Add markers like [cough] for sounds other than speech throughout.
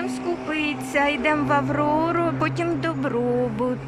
йдемо скупитися, йдемо в Аврору, потім Добробут.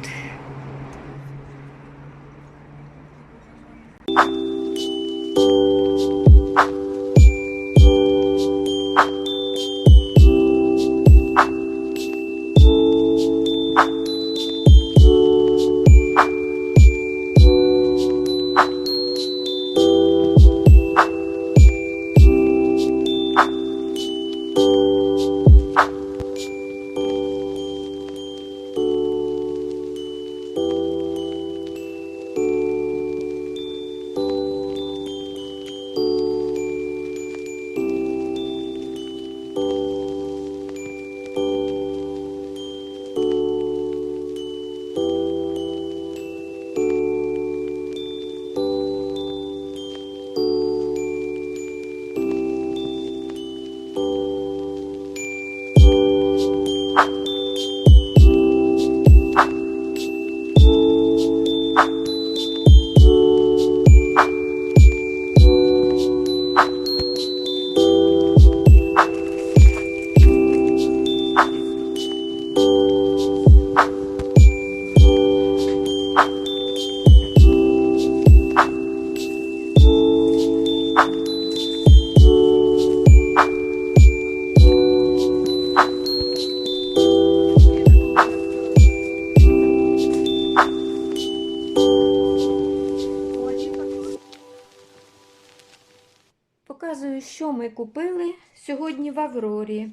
Показую, що ми купили сьогодні в Аврорі.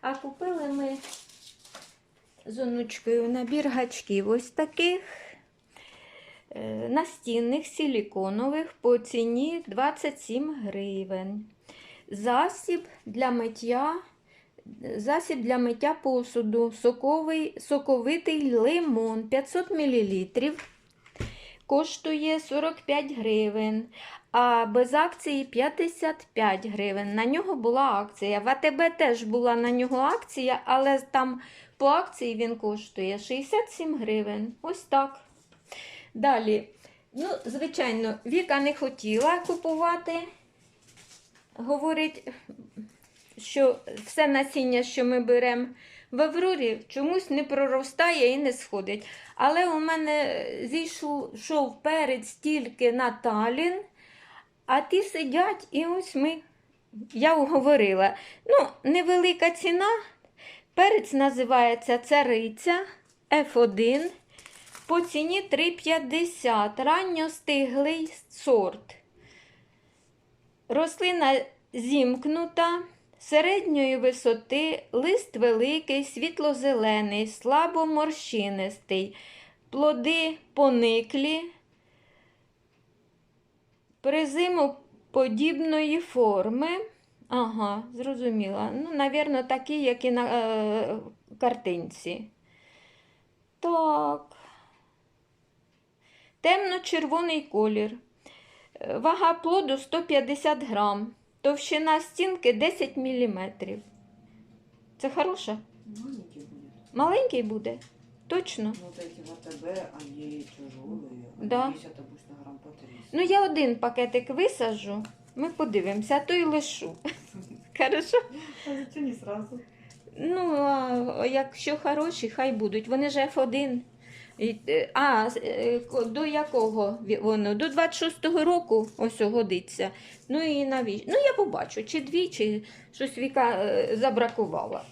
А купили ми з онучкою набір гачків ось таких е, настінних силіконових по ціні 27 гривень. Засіб для миття, засіб для миття посуду, соковий, соковитий лимон 500 мл. Коштує 45 гривень, а без акції 55 гривень. На нього була акція. В АТБ теж була на нього акція, але там по акції він коштує 67 гривень. Ось так. Далі, ну, звичайно, Віка не хотіла купувати. Говорить, що все насіння, що ми беремо в Аврорі, чомусь не проростає і не сходить. Але у мене зійшов перець тільки на талін, а ті сидять, і ось ми, я уговорила. Ну, невелика ціна. Перець називається цариця F1 по ціні 3,50. Ранньостиглий сорт. Рослина зімкнута, середньої висоти, лист великий, світло-зелений, слабо морщинистий, плоди пониклі, призимоподібної форми. Ага, зрозуміла. Ну, навірно, такі, як і на е, картинці. Так. Темно-червоний колір. Е, Вага плоду 150 грам. Товщина стінки 10 мм. Це хороша? Маленький будет. Маленький буде? Точно. Ну, вот эти в АТБ, они тяжелые. Они Да. весят обычно грамм по 300. Ну, я один пакетик висаджу, ми подивимося, а то й лишу. [laughs] Хорошо? А зачем не сразу? Ну, а якщо хороші, хай будуть. Вони ж F1. Е, А, е, до якого воно? До 26-го року ось годиться. Ну і навіщо? Ну, я побачу, чи дві, чи щось Віка е, забракувала.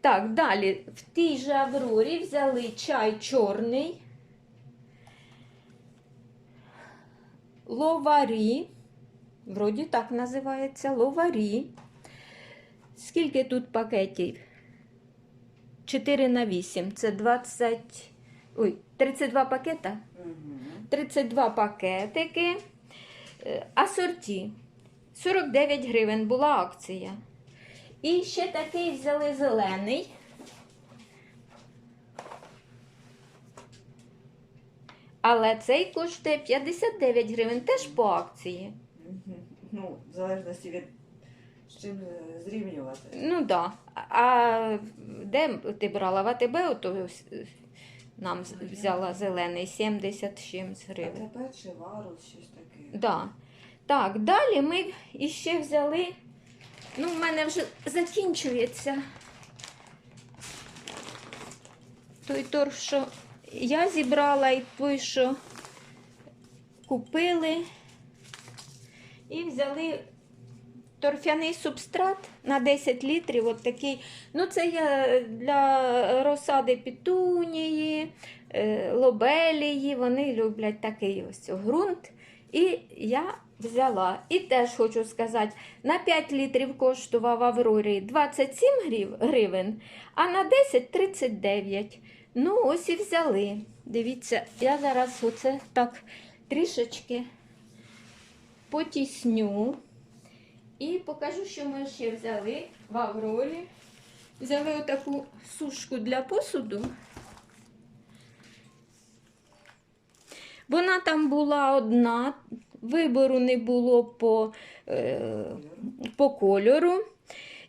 Так, далі. В тій же Аврорі взяли чай чорний. Ловарі. Вроді так називається ловарі. Скільки тут пакетів? 4 на 8. Це 20. Ой, 32 пакета. Угу. 32 пакетики. Е, Асорті. 49 гривень була акція. І ще такий взяли зелений. Але цей коштує 59 гривень, теж по акції. Ну, в залежності від з чим е, зрівнювати. Ну так. Да. А де ти брала в АТБ, ото е, нам взяла зелений 70 чимсь гривень. Тепер чи варус, щось таке. Да. Так, далі ми іще взяли. Ну, в мене вже закінчується той торф, що я зібрала і той, що купили. І взяли торфяний субстрат на 10 літрів. От такий. Ну, це я для розсади петунії, е, лобелії. Вони люблять такий ось ґрунт. І я взяла. І теж хочу сказати, на 5 літрів коштував Аврорі 27 гривень, а на 10 39. Ну, ось і взяли. Дивіться, я зараз оце так трішечки потісню. І покажу, що ми ще взяли в Аврорі. Взяли отаку сушку для посуду. Вона там була одна, вибору не було по, е, по кольору.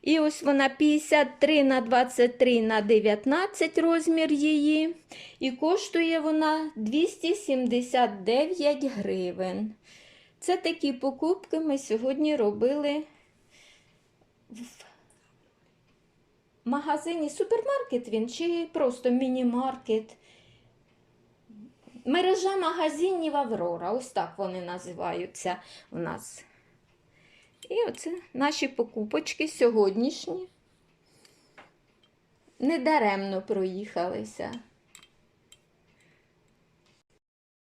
І ось вона 53 на 23 на 19 розмір її. І коштує вона 279 гривень. Це такі покупки ми сьогодні робили в магазині. Супермаркет він чи просто міні-маркет. Мережа магазинів Аврора. Ось так вони називаються у нас. І оце наші покупочки сьогоднішні. Недаремно проїхалися.